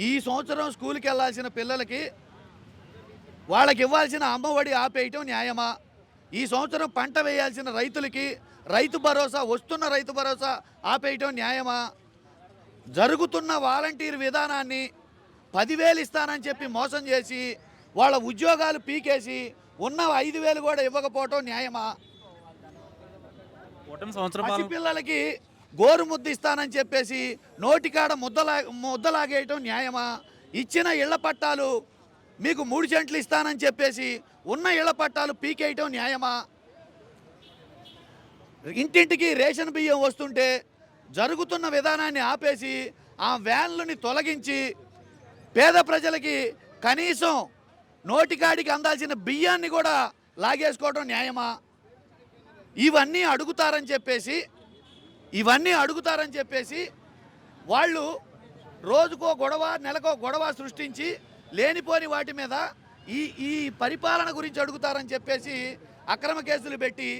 ఈ సంవత్సరం స్కూల్కి వెళ్ళాల్సిన పిల్లలకి వాళ్ళకి ఇవ్వాల్సిన అమ్మఒడి ఆపేయటం న్యాయమా? ఈ సంవత్సరం పంట వేయాల్సిన రైతులకి రైతు భరోసా వస్తున్న రైతు భరోసా ఆపేయటం న్యాయమా? జరుగుతున్న వాలంటీర్ విధానాన్ని పదివేలు ఇస్తానని చెప్పి మోసం చేసి వాళ్ళ ఉద్యోగాలు పీకేసి ఉన్న ఐదు వేలు కూడా ఇవ్వకపోవటం న్యాయమా? పిల్లలకి గోరు ముద్ద ఇస్తానని చెప్పేసి నోటికాడ ముద్దలా ముద్దలాగేయటం న్యాయమా? ఇచ్చిన ఇళ్ళ పట్టాలు మీకు మూడు సెంట్లు ఇస్తానని చెప్పేసి ఉన్న ఇళ్ళ పట్టాలు పీకేయటం న్యాయమా? ఇంటింటికి రేషన్ బియ్యం వస్తుంటే జరుగుతున్న విధానాన్ని ఆపేసి ఆ వ్యాన్లని తొలగించి పేద ప్రజలకి కనీసం నోటికాడికి అందాల్సిన బియ్యాన్ని కూడా లాగేసుకోవడం న్యాయమా? ఇవన్నీ అడుగుతారని చెప్పేసి ఇవన్నీ అడుగుతారని చెప్పేసి వాళ్ళు రోజుకో గొడవ నెలకో గొడవ సృష్టించి లేనిపోని వాటి మీద ఈ ఈ పరిపాలన గురించి అడుగుతారని చెప్పేసి అక్రమ కేసులు పెట్టి